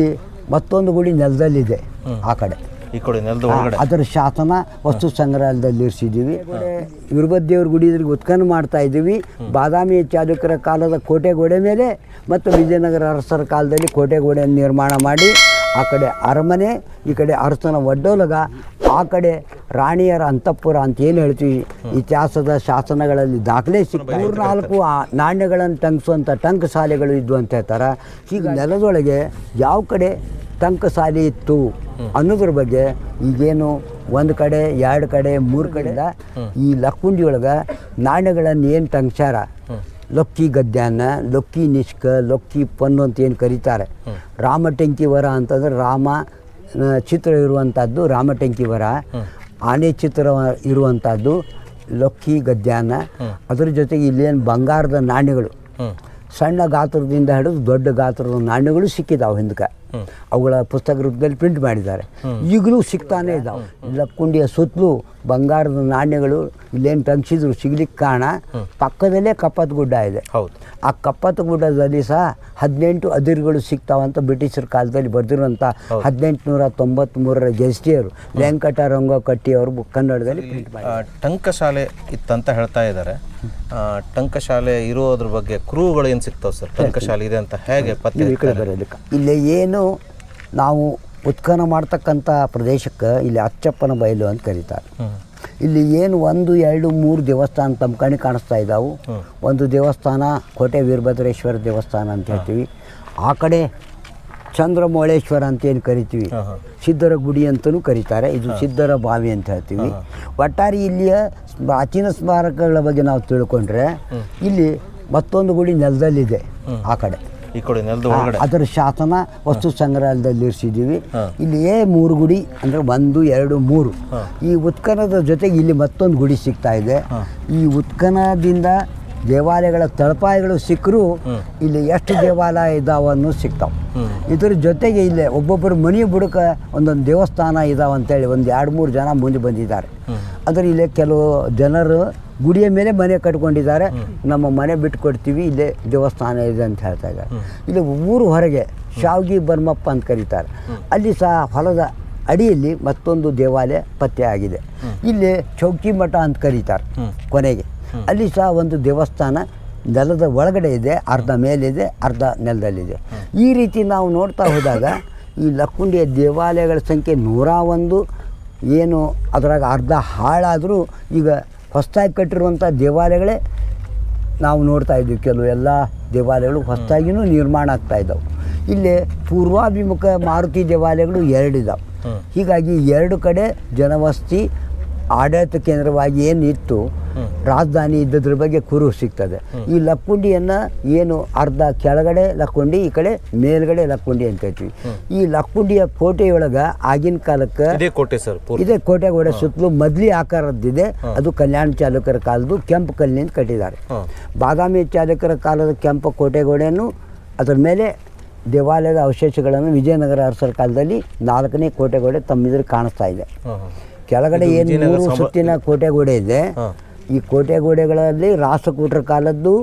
ಇಲ್ಲಿ ಮತ್ತೊಂದು ಗುಡಿ ನೆಲದಲ್ಲಿದೆ ಆ ಕಡೆ. ಈ ಕಡೆ ನೆಲದ ಆ, ಒಳಗಡೆ ಅದರ ಶಾಸನ ವಸ್ತು ಸಂಗ್ರಹಾಲಯದಲ್ಲಿ ಇರಿಸಿದ್ದೀವಿ. ದೇವ್ರ ಗುಡಿ ಇದ್ರಿಗೆ ಉತ್ಖನನ ಮಾಡ್ತಾ ಇದ್ದೀವಿ. ಬಾದಾಮಿ ಚಾಲುಕ್ಯರ ಕಾಲದ ಕೋಟೆ ಗೋಡೆ ಮೇಲೆ ಮತ್ತು ವಿಜಯನಗರ ಅರಸರ ಕಾಲದಲ್ಲಿ ಕೋಟೆ ಗೋಡೆಯನ್ನು ನಿರ್ಮಾಣ ಮಾಡಿ ಆ ಕಡೆ ಅರಮನೆ ಈ ಕಡೆ ಅರಸನ ಒಡ್ಡೋಲಗ ಆ ಕಡೆ ರಾಣಿಯರ ಅಂತಃಪುರ ಅಂತ ಏನು ಹೇಳ್ತೀವಿ? ಇತಿಹಾಸದ ಶಾಸನಗಳಲ್ಲಿ ದಾಖಲೆ ಸಿಕ್ಕ ಮೂರ್ನಾಲ್ಕು ಆ ನಾಣ್ಯಗಳನ್ನು ಟಂಕಿಸುವಂಥ ಟಂಕ ಶಾಲೆಗಳು ಇದ್ವು ಅಂತ ಹೇಳ್ತಾರೆ. ಈಗ ನೆಲದೊಳಗೆ ಯಾವ ಕಡೆ ಟಂಕಸಾಲಿ ಇತ್ತು ಅನ್ನೋದ್ರ ಬಗ್ಗೆ ಈಗೇನು ಒಂದು ಕಡೆ ಎರಡು ಕಡೆ ಮೂರು ಕಡೆಯಿಂದ ಈ ಲಕ್ಕುಂಡಿ ಒಳಗೆ ನಾಣ್ಯಗಳನ್ನು ಏನು ಟಂಕ್ಸ್ಯಾರ ಲೊಕ್ಕಿ ಗದ್ಯಾನ ಲೊಕ್ಕಿ ನಿಷ್ಕ ಲೊಕ್ಕಿ ಪನ್ನು ಅಂತ ಏನು ಕರೀತಾರೆ? ರಾಮಟಂಕಿ ವರ ಅಂತಂದ್ರೆ ರಾಮ ಚಿತ್ರ ಇರುವಂಥದ್ದು ರಾಮಟಂಕಿ ವರ. ಆನೆ ಚಿತ್ರ ಇರುವಂಥದ್ದು ಲೊಕ್ಕಿ ಗದ್ಯಾನ. ಅದ್ರ ಜೊತೆಗೆ ಇಲ್ಲೇನು ಬಂಗಾರದ ನಾಣ್ಯಗಳು. ಸಣ್ಣ ಗಾತ್ರದಿಂದ ಹಿಡಿದು ದೊಡ್ಡ ಗಾತ್ರದ ನಾಣ್ಯಗಳು ಸಿಕ್ಕಿದಾವೆ ಹಿಂದಕ್ಕೆ. ಅವುಗಳ ಪುಸ್ತಕ ರೂಪದಲ್ಲಿ ಪ್ರಿಂಟ್ ಮಾಡಿದ್ದಾರೆ. ಈಗಲೂ ಸಿಗ್ತಾನೆ ಇದ್ದಾವೆ ಲಕ್ಕುಂಡಿಯ ಸುತ್ತಲೂ ಬಂಗಾರದ ನಾಣ್ಯಗಳು ಇಲ್ಲೇನು ತಂಗಿಸಿದ್ರು ಸಿಗ್ಲಿಕ್ಕೆ ಕಾರಣ ಪಕ್ಕದಲ್ಲೇ ಕಪ್ಪತ್ ಗುಡ್ಡ ಇದೆ. ಹೌದು. ಆ ಕಪ್ಪತ್ ಗುಡ್ಡದಲ್ಲಿ ಸಹ ಹದಿನೆಂಟು ಅದಿರುಗಳು ಸಿಗ್ತಾವಂತ ಬ್ರಿಟಿಷರ ಕಾಲದಲ್ಲಿ ಬರೆದಿರುವಂಥ ಹದಿನೆಂಟು ನೂರ ತೊಂಬತ್ತ್ಮೂರರ ಜಸ್ಟಿಯವರು ವೆಂಕಟರಂಗ ಕಟ್ಟಿಯವರು ಕನ್ನಡದಲ್ಲಿ ಪ್ರಿಂಟ್ ಮಾಡಿ ಆ, ಟಂಕಶಾಲೆ ಇತ್ತಂತ ಹೇಳ್ತಾ ಇದ್ದಾರೆ. ಟಂಕಶಾಲೆ ಇರೋದ್ರ ಬಗ್ಗೆ ಕ್ರೂಗಳು ಏನು ಸಿಗ್ತಾವೆ ಸರ್? ಟಂಕಶಾಲೆ ಇದೆ ಅಂತ ಹೇಗೆ ಪತ್ತೆ ಇಲ್ಲಿ ಏನು ನಾವು ಉತ್ಖನ ಮಾಡ್ತಕ್ಕಂಥ ಪ್ರದೇಶಕ್ಕೆ ಇಲ್ಲಿ ಅಚ್ಚಪ್ಪನ ಬಯಲು ಅಂತ ಕರೀತಾರೆ. ಇಲ್ಲಿ ಏನು ಒಂದು ಎರಡು ಮೂರು ದೇವಸ್ಥಾನ ತಮ್ಮ ಕಾಣಿಸ್ತಾ ಇದ್ದಾವೆ ಒಂದು ದೇವಸ್ಥಾನ ಕೋಟೆ ವೀರಭದ್ರೇಶ್ವರ ದೇವಸ್ಥಾನ ಅಂತ ಹೇಳ್ತೀವಿ. ಆ ಕಡೆ ಚಂದ್ರಮೌಳೇಶ್ವರ ಅಂತ ಏನು ಕರಿತೀವಿ? ಸಿದ್ಧರ ಗುಡಿ ಅಂತಲೂ ಕರೀತಾರೆ. ಇದು ಸಿದ್ಧರ ಬಾವಿ ಅಂತ ಹೇಳ್ತೀವಿ. ಒಟ್ಟಾರೆ ಇಲ್ಲಿಯ ಪ್ರಾಚೀನ ಸ್ಮಾರಕಗಳ ಬಗ್ಗೆ ನಾವು ತಿಳ್ಕೊಂಡ್ರೆ ಇಲ್ಲಿ ಮತ್ತೊಂದು ಗುಡಿ ನೆಲದಲ್ಲಿದೆ ಆ ಕಡೆ. ಈ ಕಡೆ ನೆಲದ ಒಳಗಡೆ. ಅದರ ಶಾಸನ ವಸ್ತು ಸಂಗ್ರಹಾಲಯದಲ್ಲಿ ಇರಿಸಿದ್ದೀವಿ. ಇಲ್ಲಿ ಏ ಮೂರು ಗುಡಿ ಅಂದರೆ ಒಂದು ಎರಡು ಮೂರು. ಈ ಉತ್ಖನದ ಜೊತೆಗೆ ಇಲ್ಲಿ ಮತ್ತೊಂದು ಗುಡಿ ಸಿಗ್ತಾ ಇದೆ. ಈ ಉತ್ಖನದಿಂದ ದೇವಾಲಯಗಳ ತಳಪಾಯಗಳು ಸಿಕ್ಕರೂ ಇಲ್ಲಿ ಎಷ್ಟು ದೇವಾಲಯ ಇದಾವನ್ನು ಸಿಗ್ತಾವೆ. ಇದ್ರ ಜೊತೆಗೆ ಇಲ್ಲಿ ಒಬ್ಬೊಬ್ಬರು ಮನೆ ಬುಡಕ ಒಂದೊಂದು ದೇವಸ್ಥಾನ ಇದಾವ ಅಂತೇಳಿ ಒಂದು ಎರಡು ಮೂರು ಜನ ಮುಂದೆ ಬಂದಿದ್ದಾರೆ. ಅಂದರೆ ಇಲ್ಲಿ ಕೆಲವು ಜನರು ಗುಡಿಯ ಮೇಲೆ ಮನೆ ಕಟ್ಕೊಂಡಿದ್ದಾರೆ. ನಮ್ಮ ಮನೆ ಬಿಟ್ಟು ಕೊಡ್ತೀವಿ ಇಲ್ಲೇ ದೇವಸ್ಥಾನ ಇದೆ ಅಂತ ಹೇಳ್ತಾ ಇದ್ದಾರೆ. ಇಲ್ಲಿ ಊರು ಹೊರಗೆ ಶಾವ್ಗಿ ಬರ್ಮಪ್ಪ ಅಂತ ಕರೀತಾರೆ. ಅಲ್ಲಿ ಸಹ ಹೊಲದ ಅಡಿಯಲ್ಲಿ ಮತ್ತೊಂದು ದೇವಾಲಯ ಪತ್ತೆ ಆಗಿದೆ. ಇಲ್ಲಿ ಚೌಕಿ ಮಠ ಅಂತ ಕರೀತಾರೆ ಕೊನೆಗೆ. ಅಲ್ಲಿ ಸಹ ಒಂದು ದೇವಸ್ಥಾನ ನೆಲದ ಒಳಗಡೆ ಇದೆ ಅರ್ಧ ಮೇಲಿದೆ ಅರ್ಧ ನೆಲದಲ್ಲಿದೆ. ಈ ರೀತಿ ನಾವು ನೋಡ್ತಾ ಹೋದಾಗ ಈ ಲಕ್ಕುಂಡಿಯ ದೇವಾಲಯಗಳ ಸಂಖ್ಯೆ ನೂರ ಒಂದು ಏನು ಅದರಾಗ ಅರ್ಧ ಹಾಳಾದರೂ ಈಗ ಹೊಸದಾಗಿ ಕಟ್ಟಿರುವಂಥ ದೇವಾಲಯಗಳೇ ನಾವು ನೋಡ್ತಾ ಇದ್ದೀವಿ. ಕೆಲವು ಎಲ್ಲ ದೇವಾಲಯಗಳು ಹೊಸದಾಗಿನೂ ನಿರ್ಮಾಣ ಆಗ್ತಾ ಇದ್ದಾವೆ. ಇಲ್ಲಿ ಪೂರ್ವಾಭಿಮುಖ ಮಾರುತಿ ದೇವಾಲಯಗಳು ಎರಡಿದ್ದಾವೆ ಹೀಗಾಗಿ ಎರಡು ಕಡೆ ಜನವಸತಿ ಆಡಳಿತ ಕೇಂದ್ರವಾಗಿ ಏನು ಇತ್ತು ರಾಜಧಾನಿ ಇದ್ದದ್ರ ಬಗ್ಗೆ ಕುರು ಸಿಗ್ತದೆ. ಈ ಲಕ್ಕುಂಡಿಯನ್ನು ಏನು ಅರ್ಧ ಕೆಳಗಡೆ ಲಕ್ಕುಂಡಿ ಈ ಕಡೆ ಮೇಲ್ಗಡೆ ಲಕ್ಕುಂಡಿ ಅಂತ ಹೇಳ್ತೀವಿ. ಈ ಲಕ್ಕುಂಡಿಯ ಕೋಟೆಯೊಳಗೆ ಆಗಿನ ಕಾಲಕ್ಕೆ ಇದೇ ಕೋಟೆ ಸರ್ ಇದೇ ಕೋಟೆ ಗೋಡೆ ಸುತ್ತಲೂ ಮದ್ಲಿ ಆಕಾರದ್ದಿದೆ. ಅದು ಕಲ್ಯಾಣ ಚಾಲುಕ್ಯರ ಕಾಲದ್ದು ಕೆಂಪು ಕಲ್ಲಿನಿಂದ ಕಟ್ಟಿದ್ದಾರೆ. ಬಾದಾಮಿ ಚಾಲುಕ್ಯರ ಕಾಲದ ಕೆಂಪು ಕೋಟೆಗೋಡೆಯನ್ನು ಅದರ ಮೇಲೆ ದೇವಾಲಯದ ಅವಶೇಷಗಳನ್ನು ವಿಜಯನಗರ ಅರಸರ ಕಾಲದಲ್ಲಿ ನಾಲ್ಕನೇ ಕೋಟೆಗೋಡೆ ತಮ್ಮಿದ್ರೆ ಕಾಣಿಸ್ತಾ ಇದೆ. ಕೆಳಗಡೆ ಏನು ಮೂರು ಸುತ್ತಿನ ಕೋಟೆಗೋಡೆ ಇದೆ ಈ ಕೋಟೆಗೋಡೆಗಳಲ್ಲಿ ರಾಸಕೂಟರ ಕಾಲದ್ದು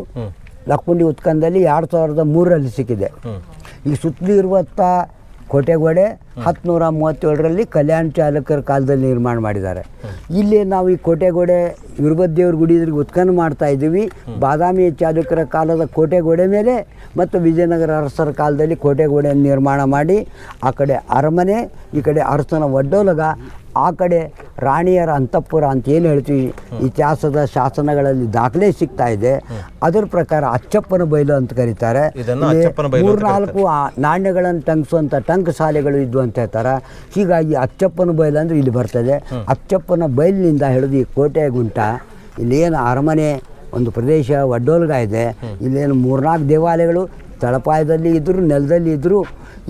ಲಕ್ಕುಂಡಿ ಉತ್ಕಂದಲ್ಲಿ ಎರಡು ಸಾವಿರದ ಮೂರರಲ್ಲಿ ಸಿಕ್ಕಿದೆ. ಈ ಸುತ್ತಲೂ ಇರುವಂಥ ಕೋಟೆಗೋಡೆ ಹತ್ತುನೂರ ಮೂವತ್ತೇಳರಲ್ಲಿ ಕಲ್ಯಾಣ ಚಾಲಕರ ಕಾಲದಲ್ಲಿ ನಿರ್ಮಾಣ ಮಾಡಿದ್ದಾರೆ. ಇಲ್ಲಿ ನಾವು ಈ ಕೋಟೆಗೋಡೆ ವೀರಭದ್ರೇವ್ರ ಗುಡಿ ಇದ್ರಿಗೆ ಉತ್ಖನನ ಮಾಡ್ತಾ ಇದ್ದೀವಿ. ಬಾದಾಮಿ ಚಾಲುಕ್ಯರ ಕಾಲದ ಕೋಟೆಗೋಡೆ ಮೇಲೆ ಮತ್ತು ವಿಜಯನಗರ ಅರಸರ ಕಾಲದಲ್ಲಿ ಕೋಟೆಗೋಡೆಯನ್ನು ನಿರ್ಮಾಣ ಮಾಡಿ ಆ ಕಡೆ ಅರಮನೆ ಈ ಕಡೆ ಅರಸನ ಒಡ್ಡೋಲಗ ಆ ಕಡೆ ರಾಣಿಯರ ಅಂತಃಪುರ ಅಂತ ಏನು ಹೇಳ್ತೀವಿ ಇತಿಹಾಸದ ಶಾಸನಗಳಲ್ಲಿ ದಾಖಲೆ ಸಿಗ್ತಾ ಇದೆ. ಅದರ ಪ್ರಕಾರ ಅಚ್ಚಪ್ಪನ ಬಯಲು ಅಂತ ಕರೀತಾರೆ. ಮೂರ್ನಾಲ್ಕು ನಾಣ್ಯಗಳನ್ನು ಟಂಕಿಸುವಂಥ ಟಂಕ ಶಾಲೆಗಳು ಇದ್ವು ಅಂತ ಹೇಳ್ತಾರೆ. ಹೀಗಾಗಿ ಅಚ್ಚಪ್ಪನ ಬಯಲು ಅಂದರೆ ಇಲ್ಲಿ ಬರ್ತದೆ. ಅಚ್ಚಪ್ಪನ ಬಯಲಿನಿಂದ ಹಿಡಿದು ಈ ಕೋಟೆ ಗುಂಟ ಇಲ್ಲೇನು ಅರಮನೆ ಒಂದು ಪ್ರದೇಶ ಒಡ್ಡೋಲ್ಗ ಇದೆ. ಇಲ್ಲೇನು ಮೂರ್ನಾಲ್ಕು ದೇವಾಲಯಗಳು ತಳಪಾಯದಲ್ಲಿ ಇದ್ದರೂ ನೆಲದಲ್ಲಿ ಇದ್ದರೂ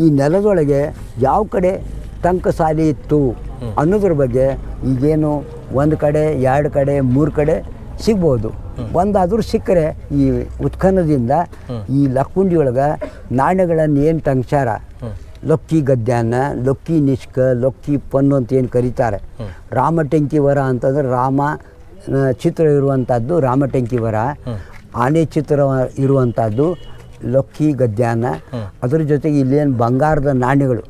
ಈ ನೆಲದೊಳಗೆ ಯಾವ ಕಡೆ ಟಂಕಸಾಲಿ ಇತ್ತು ಅನ್ನೋದ್ರ ಬಗ್ಗೆ ಈಗೇನು ಒಂದು ಕಡೆ ಎರಡು ಕಡೆ ಮೂರು ಕಡೆ ಸಿಗ್ಬೋದು. ಒಂದಾದರೂ ಸಿಕ್ಕರೆ ಈ ಉತ್ಖನದಿಂದ ಈ ಲಕ್ಕುಂಡಿ ಒಳಗೆ ನಾಣ್ಯಗಳನ್ನು ಏನು ಟಂಕ್ಸ್ಯಾರ ಲೊಕ್ಕಿ ಗದ್ಯಾನ ಲೊಕ್ಕಿ ನಿಷ್ಕ ಲೊಕ್ಕಿ ಪನ್ನು ಅಂತ ಏನು ಕರೀತಾರೆ? ರಾಮಟಂಕಿ ವರ ಅಂತಂದ್ರೆ ರಾಮ ಚಿತ್ರ ಇರುವಂಥದ್ದು ರಾಮಟಂಕಿ ವರ. ಆನೆ ಚಿತ್ರ ಇರುವಂಥದ್ದು ಲಕ್ಕಿ ಗದ್ಯಾನ. ಅದ್ರ ಜೊತೆಗೆ ಇಲ್ಲೇನು ಬಂಗಾರದ ನಾಣ್ಯಗಳು.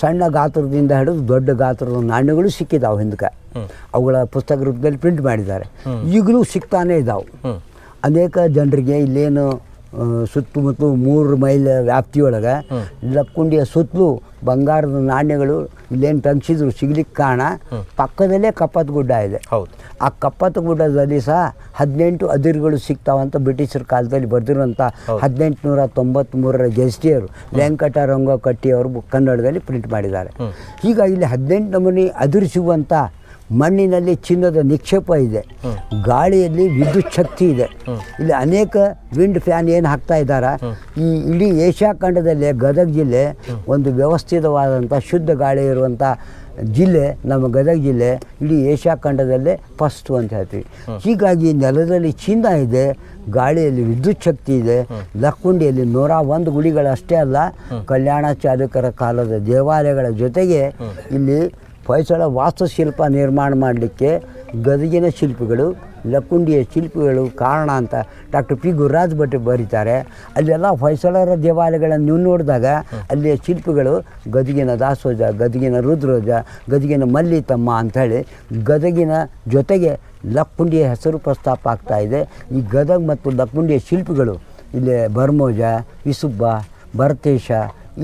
ಸಣ್ಣ ಗಾತ್ರದಿಂದ ಹಿಡಿದು ದೊಡ್ಡ ಗಾತ್ರದ ನಾಣ್ಯಗಳು ಸಿಕ್ಕಿದಾವೆ ಹಿಂದಕ್ಕೆ ಅವುಗಳ ಪುಸ್ತಕ ರೂಪದಲ್ಲಿ ಪ್ರಿಂಟ್ ಮಾಡಿದ್ದಾರೆ. ಈಗಲೂ ಸಿಗ್ತಾನೆ ಇದ್ದಾವೆ ಅನೇಕ ಜನರಿಗೆ ಇಲ್ಲೇನು ಸುತ್ತಮುತ್ತಲು ಮೂರು ಮೈಲ್ ವ್ಯಾಪ್ತಿಯೊಳಗೆ ಲಕ್ಕುಂಡಿಯ ಸುತ್ತಲೂ ಬಂಗಾರದ ನಾಣ್ಯಗಳು ಇಲ್ಲೇನು ತಂಗಿಸಿದ್ರು ಸಿಗ್ಲಿಕ್ಕೆ ಕಾರಣ ಪಕ್ಕದಲ್ಲೇ ಕಪ್ಪತ್ ಗುಡ್ಡ ಇದೆ. ಹೌದು. ಆ ಕಪ್ಪತ್ ಗುಡ್ಡದಲ್ಲಿ ಸಹ ಹದಿನೆಂಟು ಅದಿರುಗಳು ಸಿಗ್ತಾವಂತ ಬ್ರಿಟಿಷರ ಕಾಲದಲ್ಲಿ ಬರೆದಿರುವಂಥ ಹದಿನೆಂಟುನೂರ ತೊಂಬತ್ತ್ಮೂರರ ಗೆಸ್ಟಿಯರು ವೆಂಕಟರಂಗ ಕಟ್ಟಿಯವರು ಕನ್ನಡದಲ್ಲಿ ಪ್ರಿಂಟ್ ಮಾಡಿದ್ದಾರೆ. ಈಗ ಇಲ್ಲಿ ಹದಿನೆಂಟು ನಮೂನಿ ಅದಿರು ಸಿಗುವಂಥ ಮಣ್ಣಿನಲ್ಲಿ ಚಿನ್ನದ ನಿಕ್ಷೇಪ ಇದೆ. ಗಾಳಿಯಲ್ಲಿ ವಿದ್ಯುತ್ ಶಕ್ತಿ ಇದೆ. ಇಲ್ಲಿ ಅನೇಕ ವಿಂಡ್ ಫ್ಯಾನ್ ಏನು ಹಾಕ್ತಾ ಇದ್ದಾರೆ? ಈ ಇಡೀ ಏಷ್ಯಾ ಖಂಡದಲ್ಲೇ ಗದಗ ಜಿಲ್ಲೆ ಒಂದು ವ್ಯವಸ್ಥಿತವಾದಂಥ ಶುದ್ಧ ಗಾಳಿ ಇರುವಂಥ ಜಿಲ್ಲೆ ನಮ್ಮ ಗದಗ ಜಿಲ್ಲೆ ಇಡೀ ಏಷ್ಯಾ ಖಂಡದಲ್ಲೇ ಫಸ್ಟು ಅಂತ ಹೇಳ್ತೀವಿ. ಹೀಗಾಗಿ ನೆಲದಲ್ಲಿ ಚಿನ್ನ ಇದೆ ಗಾಳಿಯಲ್ಲಿ ವಿದ್ಯುತ್ ಶಕ್ತಿ ಇದೆ ಲಕ್ಕುಂಡಿಯಲ್ಲಿ ನೂರ ಒಂದು ಗುಡಿಗಳಷ್ಟೇ ಅಲ್ಲ ಕಲ್ಯಾಣ ಚಾಲುಕ್ಯರ ಕಾಲದ ದೇವಾಲಯಗಳ ಜೊತೆಗೆ ಇಲ್ಲಿ ಹೊಯ್ಸಳ ವಾಸ್ತುಶಿಲ್ಪ ನಿರ್ಮಾಣ ಮಾಡಲಿಕ್ಕೆ ಗದಗಿನ ಶಿಲ್ಪಿಗಳು, ಲಕ್ಕುಂಡಿಯ ಶಿಲ್ಪಿಗಳು ಕಾರಣ ಅಂತ ಡಾಕ್ಟರ್ ಪಿ ಗುರುರಾಜ್ ಭಟ್ ಬರೀತಾರೆ. ಅಲ್ಲೆಲ್ಲ ಹೊಯ್ಸಳರ ದೇವಾಲಯಗಳನ್ನು ನೀವು ನೋಡಿದಾಗ ಅಲ್ಲಿಯ ಶಿಲ್ಪಿಗಳು ಗದಗಿನ ದಾಸೋಜ, ಗದಗಿನ ರುದ್ರೋಜ, ಗದಗಿನ ಮಲ್ಲಿತಮ್ಮ ಅಂಥೇಳಿ ಗದಗಿನ ಜೊತೆಗೆ ಲಕ್ಕುಂಡಿಯ ಹೆಸರು ಪ್ರಸ್ತಾಪ ಆಗ್ತಾ ಇದೆ. ಈ ಗದಗ ಮತ್ತು ಲಕ್ಕುಂಡಿಯ ಶಿಲ್ಪಿಗಳು, ಇಲ್ಲಿ ಬರ್ಮೋಜ, ವಿಸುಬ್ಬ, ಭರತೇಶ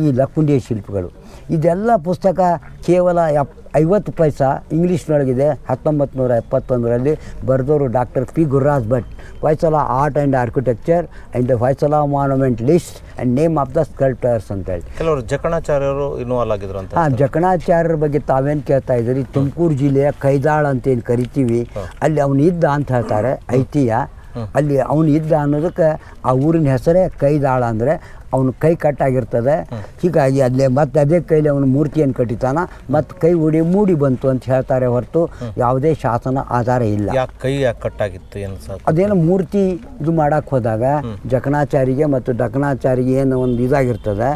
ಈ ಲಕ್ಕುಂಡಿಯ ಶಿಲ್ಪಿಗಳು. ಇದೆಲ್ಲ ಪುಸ್ತಕ ಕೇವಲ ಎಪ್ ಐವತ್ತು ಪೈಸಾ ಇಂಗ್ಲೀಷ್ನೊಳಗಿದೆ. ಹತ್ತೊಂಬತ್ತು ನೂರ ಎಪ್ಪತ್ತೊಂದರಲ್ಲಿ ಬರೆದವರು doctor P Gururaj Bhat Hoysala art and architecture and Hoysala monument list and name of the sculptors ಅಂತೇಳಿ ಕೆಲವರು ಜಕಣಾಚಾರ್ಯರು ಇನ್ವಾಲ್ವ್ ಆಗಿದ್ರು ಅಂತ ಹಾಂ ಜಕಣಾಚಾರ್ಯರ ಬಗ್ಗೆ ತಾವೇನು ಕೇಳ್ತಾ ಇದ್ದೀರಿ? ತುಮಕೂರು ಜಿಲ್ಲೆಯ ಕೈದಾಳ ಅಂತ ಏನು ಕರಿತೀವಿ ಅಲ್ಲಿ ಅವನು ಇದ್ದ ಅಂತ ಹೇಳ್ತಾರೆ ಐತಿಯ ಅಲ್ಲಿ ಅವನು ಇದ್ದ ಅನ್ನೋದಕ್ಕೆ ಆ ಊರಿನ ಹೆಸರೇ ಕೈದಾಳ ಅಂದರೆ ಅವನು ಕೈ ಕಟ್ಟಾಗಿರ್ತದೆ. ಹೀಗಾಗಿ ಅಲ್ಲೇ ಮತ್ತೆ ಅದೇ ಕೈಲಿ ಅವನು ಮೂರ್ತಿಯನ್ನು ಕಟ್ಟಿತಾನ. ಮತ್ತು ಕೈ ಉಡಿ ಮೂಡಿ ಬಂತು ಅಂತ ಹೇಳ್ತಾರೆ ಹೊರತು ಯಾವುದೇ ಶಾಸನ ಆಧಾರ ಇಲ್ಲ. ಕೈ ಕಟ್ ಕಟ್ಟಾಗಿತ್ತು? ಏನು ಸರ್? ಮೂರ್ತಿ ಇದು ಮಾಡಕ್ಕೆ ಹೋದಾಗ ಜಕಣಾಚಾರಿಗೆ ಮತ್ತು ಡಕಣಾಚಾರಿಗೆ ಏನು ಒಂದು ಇದಾಗಿರ್ತದೆ.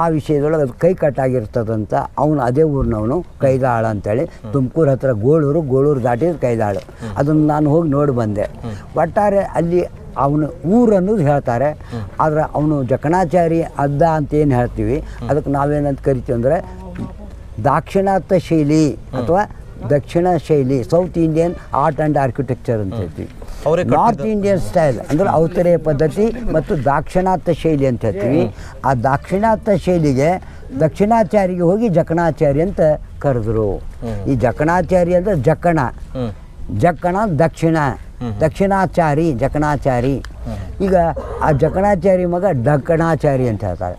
ಆ ವಿಷಯದೊಳಗೆ ಅದು ಕೈ ಕಟ್ಟಾಗಿರ್ತದಂತ ಅವನು ಅದೇ ಊರಿನವನು ಕೈದಾಳ ಅಂತೇಳಿ ತುಮಕೂರು ಹತ್ರ ಗೋಳೂರು ಗೋಳೂರು ದಾಟಿದ ಕೈದಾಳು. ಅದನ್ನು ನಾನು ಹೋಗಿ ನೋಡಿ ಬಂದೆ. ಒಟ್ಟಾರೆ ಅಲ್ಲಿ ಅವನು ಊರು ಅನ್ನೋದು ಹೇಳ್ತಾರೆ. ಆದರೆ ಅವನು ಜಕಣಾಚಾರಿ ಅದ್ದ ಅಂತ ಏನು ಹೇಳ್ತೀವಿ? ಅದಕ್ಕೆ ನಾವೇನಂತ ಕರಿತೀವಿ ಅಂದರೆ ದಾಕ್ಷಿಣಾತ್ಯ ಶೈಲಿ ಅಥವಾ ದಕ್ಷಿಣ ಶೈಲಿ south Indian art and architecture ಅಂತ ಹೇಳ್ತೀವಿ. ಅವರೇ ನಾರ್ತ್ ಇಂಡಿಯನ್ ಸ್ಟೈಲ್ ಅಂದ್ರೆ ಔತರೆಯ ಪದ್ಧತಿ ಮತ್ತು ದಾಕ್ಷಿಣಾತ್ಯ ಶೈಲಿ ಅಂತ ಹೇಳ್ತೀವಿ. ಆ ದಾಕ್ಷಿಣಾತ್ಯ ಶೈಲಿಗೆ ದಕ್ಷಿಣಾಚಾರಿಗೆ ಹೋಗಿ ಜಕಣಾಚಾರಿ ಅಂತ ಕರೆದ್ರು. ಈ ಜಕಣಾಚಾರಿ ಅಂದ್ರೆ ಜಕ್ಕಣ ಜಕ್ಕಣ ದಕ್ಷಿಣ. ದಕ್ಷಿಣಾಚಾರಿ ಜಕಣಾಚಾರಿ. ಈಗ ಆ ಜಕಣಾಚಾರಿ ಮಗ ಡಕ್ಕಣಾಚಾರಿ ಅಂತ ಹೇಳ್ತಾರೆ.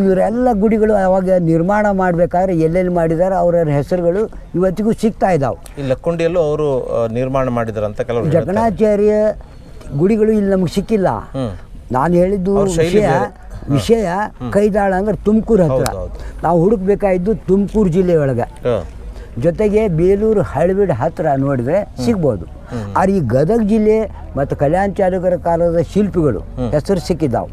ಇವರೆಲ್ಲ ಗುಡಿಗಳು ಅವಾಗ ನಿರ್ಮಾಣ ಮಾಡಬೇಕಾದ್ರೆ ಎಲ್ಲೆಲ್ಲಿ ಮಾಡಿದ್ದಾರೆ ಅವರ ಹೆಸರುಗಳು ಇವತ್ತಿಗೂ ಸಿಗ್ತಾ ಇದ್ದಾವೆ ಈ ಲಕ್ಕುಂಡಿಯಲ್ಲೂ ಅವರು ನಿರ್ಮಾಣ ಮಾಡಿದಾರೆ ಕೆಲವರು ಕೆಲವು ಜಕಣಾಚಾರ್ಯ ಗುಡಿಗಳು ಇಲ್ಲಿ ನಮ್ಗೆ ಸಿಕ್ಕಿಲ್ಲ. ನಾನು ಹೇಳಿದ್ದು ವಿಷಯ ವಿಷಯ ಕೈದಾಳ ಅಂದ್ರೆ ತುಮಕೂರು ಹತ್ರ. ನಾವು ಹುಡುಕ್ಬೇಕಾಗಿದ್ದು ತುಮಕೂರು ಜಿಲ್ಲೆಯೊಳಗೆ. ಜೊತೆಗೆ ಬೇಲೂರು ಹಳಬಿಡ ಹತ್ತಿರ ನೋಡಿದ್ರೆ ಸಿಗ್ಬೋದು. ಆದ್ರೆ ಈ ಗದಗ ಜಿಲ್ಲೆ ಮತ್ತು ಕಲ್ಯಾಣ ಚಾಲುಕ್ಯರ ಕಾಲದ ಶಿಲ್ಪಿಗಳು ಹೆಸರು ಸಿಕ್ಕಿದ್ದಾವೆ.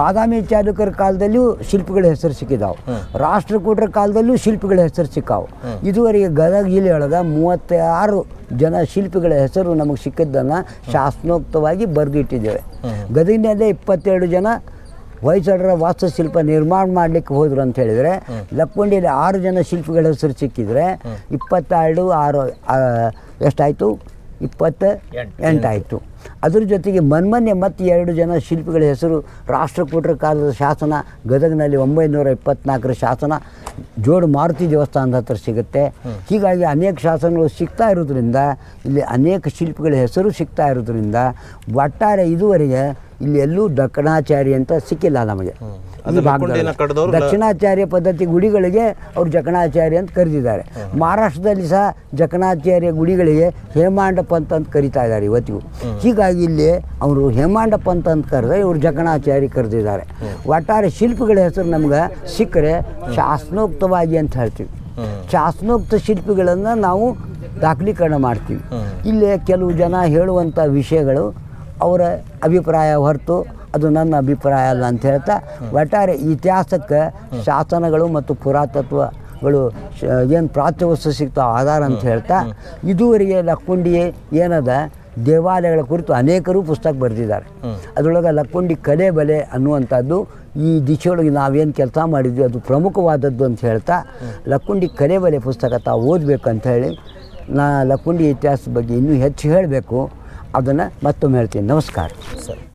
ಬಾದಾಮಿ ಚಾಲುಕ್ಯರ ಕಾಲದಲ್ಲಿಯೂ ಶಿಲ್ಪಿಗಳ ಹೆಸರು ಸಿಕ್ಕಿದ್ದಾವೆ. ರಾಷ್ಟ್ರಕೂಟರ ಕಾಲದಲ್ಲೂ ಶಿಲ್ಪಿಗಳ ಹೆಸರು ಸಿಕ್ಕಾವು. ಇದುವರೆಗೆ ಗದಗ ಜಿಲ್ಲೆಯೊಳಗೆ ಮೂವತ್ತಾರು ಜನ ಶಿಲ್ಪಿಗಳ ಹೆಸರು ನಮಗೆ ಸಿಕ್ಕಿದ್ದನ್ನು ಶಾಸನೋಕ್ತವಾಗಿ ಬರೆದಿಟ್ಟಿದ್ದೇವೆ. ಗದಗಿನಲ್ಲೇ ಇಪ್ಪತ್ತೆರಡು ಜನ ಹೊಯ್ಸಳರ ವಾಸ್ತುಶಿಲ್ಪ ನಿರ್ಮಾಣ ಮಾಡಲಿಕ್ಕೆ ಹೋದರು ಅಂತ ಹೇಳಿದರೆ ಲಕ್ಕುಂಡಿಯಲ್ಲಿ ಆರು ಜನ ಶಿಲ್ಪಿಗಳ ಹೆಸರು ಸಿಕ್ಕಿದರೆ ಇಪ್ಪತ್ತೆರಡು ಆರು ಎಷ್ಟಾಯಿತು? ಇಪ್ಪತ್ತ ಎಂಟಾಯಿತು. ಅದ್ರ ಜೊತೆಗೆ ಮನ್ಮನ್ನೆ ಮತ್ತೆ ಎರಡು ಜನ ಶಿಲ್ಪಿಗಳ ಹೆಸರು ರಾಷ್ಟ್ರಕೂಟರ ಕಾಲದ ಶಾಸನ ಗದಗಿನಲ್ಲಿ ಒಂಬೈನೂರ ಇಪ್ಪತ್ನಾಲ್ಕರ ಶಾಸನ ಜೋಡು ಮಾರುತಿ ದೇವಸ್ಥಾನದ ಹತ್ರ ಸಿಗುತ್ತೆ. ಹೀಗಾಗಿ ಅನೇಕ ಶಾಸನಗಳು ಸಿಗ್ತಾ ಇರೋದ್ರಿಂದ ಇಲ್ಲಿ ಅನೇಕ ಶಿಲ್ಪಿಗಳ ಹೆಸರು ಸಿಗ್ತಾ ಇರೋದ್ರಿಂದ ಒಟ್ಟಾರೆ ಇದುವರೆಗೆ ಇಲ್ಲಿ ಎಲ್ಲೂ ದಕ್ಷಿಣಾಚಾರಿ ಅಂತ ಸಿಕ್ಕಿಲ್ಲ ನಮಗೆ. ದಕ್ಷಿಣಾಚಾರ್ಯ ಪದ್ಧತಿ ಗುಡಿಗಳಿಗೆ ಅವರು ಜಕಣಾಚಾರ್ಯ ಅಂತ ಕರೆದಿದ್ದಾರೆ. ಮಹಾರಾಷ್ಟ್ರದಲ್ಲಿ ಸಹ ಜಕಣಾಚಾರ್ಯ ಗುಡಿಗಳಿಗೆ ಹೇಮಾಂಡ ಪಂತ್ ಅಂತ ಕರಿತಾ ಇದ್ದಾರೆ ಇವತ್ತಿಗೂ. ಹೀಗಾಗಿ ಇಲ್ಲಿ ಅವರು ಹೇಮಾಂಡಪ್ಪ ಅಂತ ಅಂತ ಕರೆದ್ರೆ ಇವರು ಜಗಣಾಚಾರಿ ಕರೆದಿದ್ದಾರೆ. ಒಟ್ಟಾರೆ ಶಿಲ್ಪಿಗಳ ಹೆಸರು ನಮ್ಗೆ ಸಿಕ್ಕರೆ ಶಾಸನೋಕ್ತವಾಗಿ ಅಂತ ಹೇಳ್ತೀವಿ. ಶಾಸನೋಕ್ತ ಶಿಲ್ಪಿಗಳನ್ನು ನಾವು ದಾಖಲೀಕರಣ ಮಾಡ್ತೀವಿ. ಇಲ್ಲಿ ಕೆಲವು ಜನ ಹೇಳುವಂಥ ವಿಷಯಗಳು ಅವರ ಅಭಿಪ್ರಾಯ ಹೊರತು ಅದು ನನ್ನ ಅಭಿಪ್ರಾಯ ಅಲ್ಲ ಅಂತ ಹೇಳ್ತಾ ಒಟ್ಟಾರೆ ಇತಿಹಾಸಕ್ಕೆ ಶಾಸನಗಳು ಮತ್ತು ಪುರಾತತ್ವಗಳು ಏನು ಪ್ರಾಚ್ಯವಸ್ತು ಸಿಗ್ತಾವೆ ಆಧಾರ ಅಂತ ಹೇಳ್ತಾ ಇದುವರೆಗೆ ಲಕ್ಕುಂಡಿ ಏನದ ದೇವಾಲಯಗಳ ಕುರಿತು ಅನೇಕರು ಪುಸ್ತಕ ಬರೆದಿದ್ದಾರೆ. ಅದರೊಳಗೆ ಲಕ್ಕುಂಡಿ ಕಲೆ ಬಲೆ ಅನ್ನುವಂಥದ್ದು ಈ ದಿಶೆಯೊಳಗೆ ನಾವೇನು ಕೆಲಸ ಮಾಡಿದ್ವಿ ಅದು ಪ್ರಮುಖವಾದದ್ದು ಅಂತ ಹೇಳ್ತಾ ಲಕ್ಕುಂಡಿ ಕಲೆ ಬಲೆ ಪುಸ್ತಕ ತಾವು ಓದಬೇಕು ಅಂತ ಹೇಳಿ ನಾ ಲಕ್ಕುಂಡಿ ಇತಿಹಾಸದ ಬಗ್ಗೆ ಇನ್ನೂ ಹೆಚ್ಚು ಹೇಳಬೇಕು. ಅದನ್ನು ಮತ್ತೊಮ್ಮೆ ಹೇಳ್ತೀನಿ. ನಮಸ್ಕಾರ. ಸರಿ.